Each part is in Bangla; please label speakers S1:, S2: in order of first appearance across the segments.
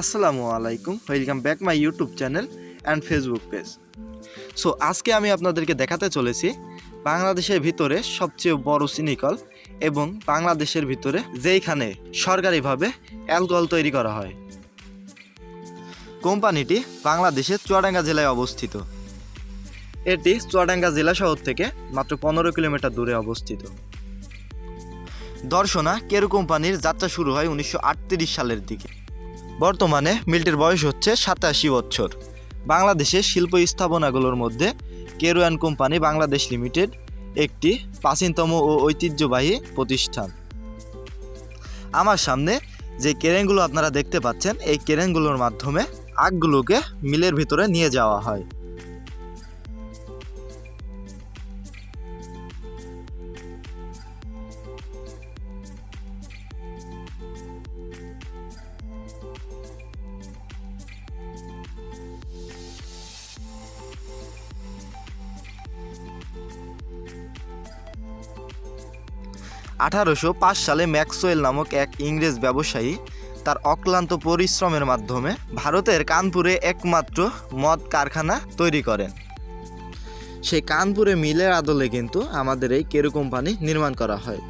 S1: আসসালামু আলাইকুম। Welcome back my YouTube channel and Facebook page so আজকে আমি আপনাদেরকে দেখাতে চলেছি বাংলাদেশের ভিতরে সবচেয়ে বড় সিনিকল এবং বাংলাদেশের ভিতরে যেইখানে সরকারিভাবে অ্যালকোহল তৈরি করা হয়। কোম্পানিটি বাংলাদেশের চুয়াডাঙ্গা জেলায় অবস্থিত। এটি চুয়াডাঙ্গা জেলা শহর থেকে মাত্র পনেরো কিলোমিটার দূরে অবস্থিত। দর্শনা কেরু কোম্পানির যাত্রা শুরু হয় উনিশশো আটত্রিশ সালের দিকে। বর্তমানে মিলটির বয়স হচ্ছে সাতাশি বছর। বাংলাদেশের শিল্প স্থাপনাগুলোর মধ্যে কেরোয়ান কোম্পানি বাংলাদেশ লিমিটেড একটি প্রাচীনতম ও ঐতিহ্যবাহী প্রতিষ্ঠান। আমার সামনে যে কেরেনগুলো আপনারা দেখতে পাচ্ছেন, এই কেরেনগুলোর মাধ্যমে আগগুলোকে মিলের ভিতরে নিয়ে যাওয়া হয়। আঠারোশো পাঁচ সালে ম্যাক্সওয়েল নামক এক ইংরেজ ব্যবসায়ী তার অক্লান্ত পরিশ্রমের মাধ্যমে ভারতের কানপুরে একমাত্র মদ কারখানা তৈরি করেন। সেই কানপুরে মিলের আদলে কিন্তু আমাদের এই কেরু কোম্পানি নির্মাণ করা হয়।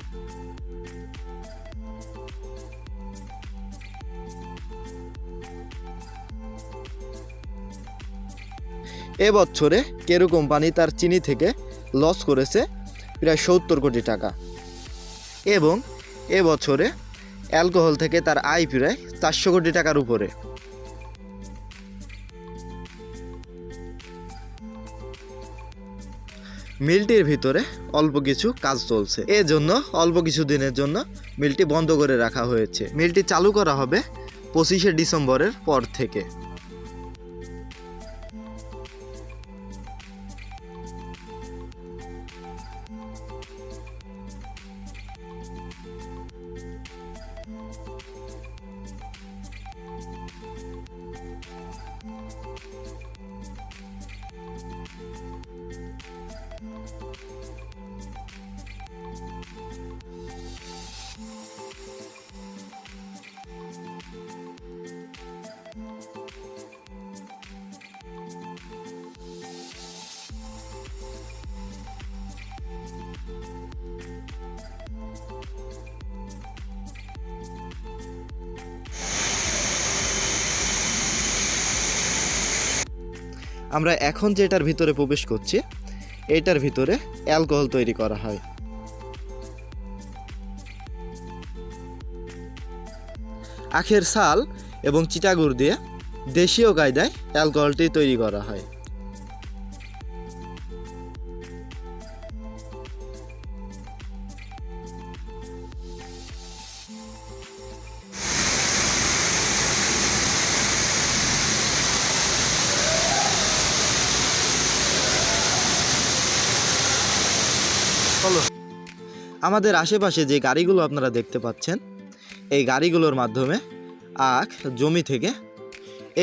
S1: এ বছরে কেরু কোম্পানি তার চিনি থেকে লস করেছে প্রায় সত্তর কোটি টাকা। এবং এ বছরে অ্যালকোহল থেকে তার আয় প্রায় চারশো কোটি টাকার উপরে। মিলটির ভিতরে অল্প কিছু কাজ চলছে। এজন্য অল্প কিছু দিনের জন্য মিলটি বন্ধ করে রাখা হয়েছে। মিলটি চালু করা হবে পঁচিশে ডিসেম্বরের পর থেকে। Thank you. আমরা এখন যেটার ভিতরে প্রবেশ করছি, এটার ভিতরে অ্যালকোহল তৈরি করা হয়। আখের সাল এবং চিটাগুড় দিয়ে দেশীয় কায়দায় অ্যালকোহলটি তৈরি করা হয়। আমাদের আশেপাশে যে গাড়িগুলো আপনারা দেখতে পাচ্ছেন, এই গাড়িগুলোর মাধ্যমে আখ জমি থেকে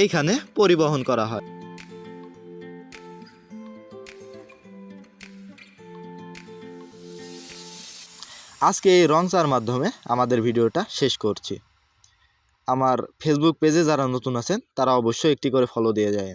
S1: এইখানে পরিবহন করা হয়। আজকে এই রংচার মাধ্যমে আমাদের ভিডিওটা শেষ করছি। আমার ফেসবুক পেজে যারা নতুন আছেন, তারা অবশ্যই একটি করে ফলো দিয়ে যায়